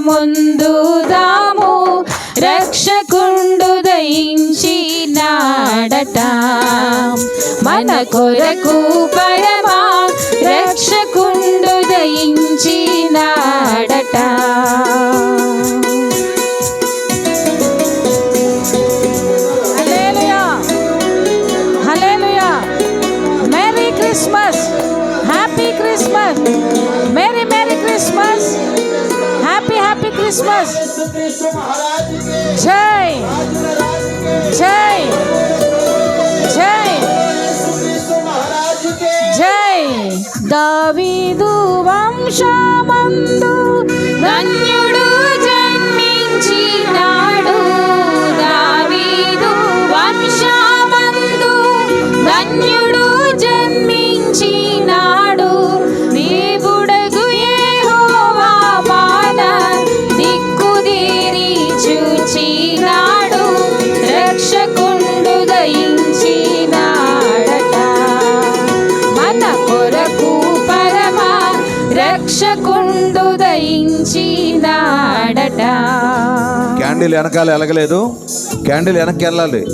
ముందు దాము రక్షకుండు దయించి నాడట మన కొరకు పరమా రక్షకుండు దయించి నాడట క్రిస్మస్. జై జై జై జై దావీదు వంశమందు ధన్యుడు జన్మించినాడు. దావీదు వంశమందు ధన్యుడు రక్షకుండు దయించినాడట. క్యాండిల్ వెనకాల ఎలగలేదు. క్యాండిల్ వెనక్కి వెళ్ళాలి.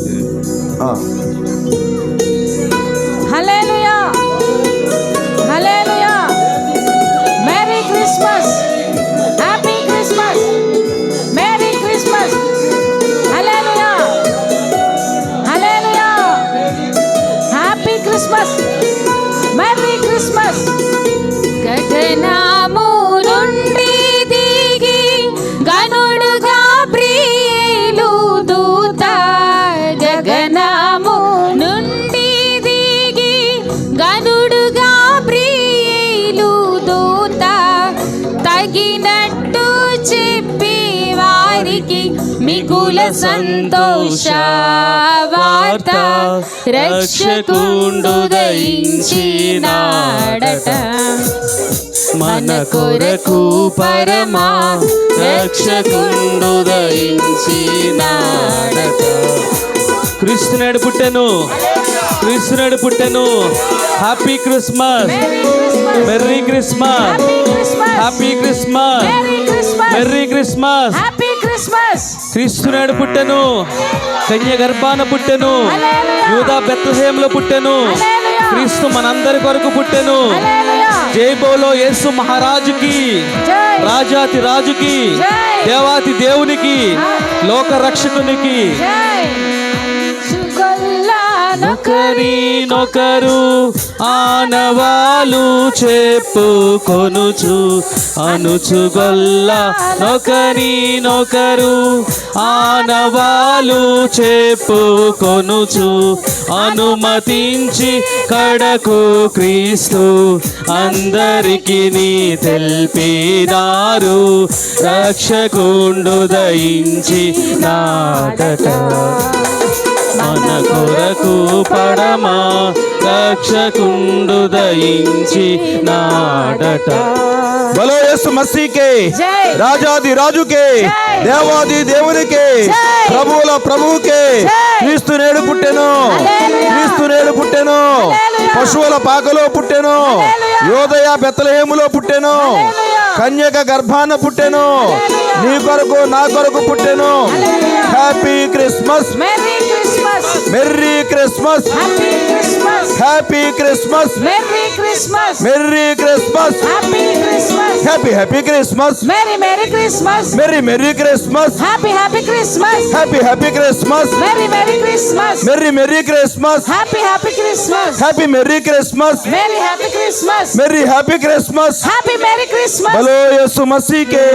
తగినట్టు చెప్పి వారికి మిగుల సంతోష వార్త రక్షకుండు దయించినాడట మన కొరకు పరమా రక్షకుండు దయించినాడట కృష్ణుడు పుట్టెను. కృష్ణుడు పుట్టెను. Happy Christmas. Merry Christmas happy Christmas merry Christmas క్రీస్తునాడు పుట్టెను. కన్య గర్భాన పుట్టెను. యూదా బెత్లహేములో పుట్టెను. క్రీస్తు మనందరి కొరకు పుట్టెను. హల్లెలూయా జై బోలో యేసు మహారాజుకి రాజాతి రాజుకి. దేవాతి దేవునికి లోక రక్షకునికి నొకరి నొకరు ఆనవాలు చెప్పుకొనుచు అనుచుగొల్ల నొకరి నొకరు ఆనవాలు చెప్పుకొనుచు అనుమతించి కడకు క్రీస్తు అందరికి నీ తెల్పినారు రక్షకుండు దయించి నాటక మనకు కొరకు పడమా రక్షకుండు దయించి నాడట బలో యేసు మసీకే. రాజాది రాజుకే. దేవాది దేవునికే. ప్రభువుల ప్రభువుకే. క్రీస్తు నేడు పుట్టెను. క్రీస్తు నేడు పుట్టెను. పశువుల పాకలో పుట్టెను. యోదయ బెత్తలహేములో పుట్టెను. కన్యక గర్భాన పుట్టెను. నీ కొరకు నా కొరకు పుట్టెను. Happy Christmas merry Christmas merry Christmas happy Christmas happy Christmas merry Christmas merry Christmas happy Christmas happy happy Christmas merry merry Christmas merry merry Christmas happy happy Christmas happy happy Christmas merry merry Christmas merry merry Christmas happy happy Christmas happy merry Christmas merry happy Christmas merry happy Christmas happy merry Christmas బలో యేసు మసీకే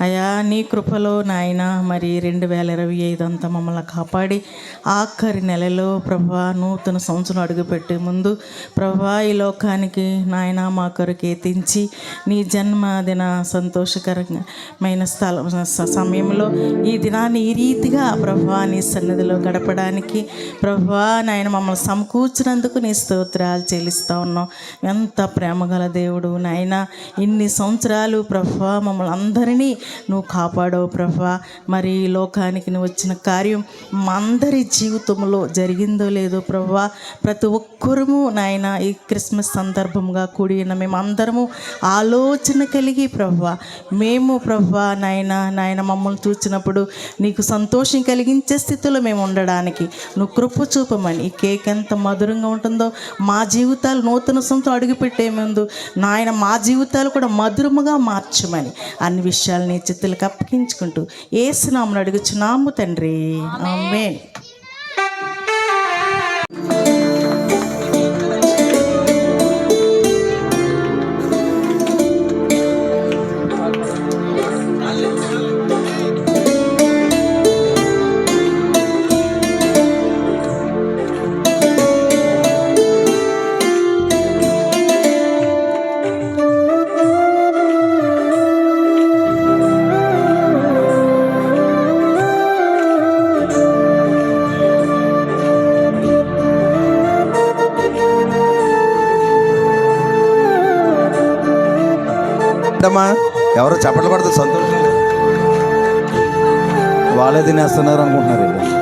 అయా నీ కృపలో నాయన మరి రెండు వేల ఇరవై ఐదు అంతా మమ్మల్ని కాపాడి ఆఖరి నెలలో ప్రభా నూతన సంవత్సరం అడుగుపెట్టే ముందు ప్రభా ఈ లోకానికి నాయన మా కొరకు ఎత్తించి నీ జన్మదిన సంతోషకరమైన స్థలం సమయంలో ఈ దినాన్ని ఈ రీతిగా ప్రభా నీ సన్నిధిలో గడపడానికి ప్రభా నాయన మమ్మల్ని సమకూర్చినందుకు నీ స్తోత్రాలు చెల్లిస్తూ ఉన్నాం. ఎంత ప్రేమగల దేవుడు నాయన. ఇన్ని సంవత్సరాలు ప్రభా మమ్మల్ని అందరినీ నువ్వు కాపాడవు ప్రభా. మరి ఈ లోకానికి నువ్వు వచ్చిన కార్యం అందరి జీవితంలో జరిగిందో లేదో ప్రభా. ప్రతి ఒక్కరము నాయన ఈ క్రిస్మస్ సందర్భంగా కూడిన మేమందరము మేము అందరము ఆలోచన కలిగి ప్రభా. మేము ప్రభా నాయన నాయన మమ్మల్ని చూసినప్పుడు నీకు సంతోషం కలిగించే స్థితిలో మేము ఉండడానికి నువ్వు కృప చూపమని ఈ కేక్ ఎంత మధురంగా ఉంటుందో మా జీవితాలు నూతన సొంతం అడుగుపెట్టే ముందు నాయన మా జీవితాలు కూడా మధురముగా మార్చమని అన్ని విషయాలని నీ చిత్తులకు అప్పగించుకుంటూ ఏసునామను అడుగుచున్నాము తండ్రి. ఆమేన్. ఏంటమ్మా ఎవరో చప్పట్లు పడితే సంతోషం వాళ్ళే తినేస్తున్నారు అనుకుంటున్నారు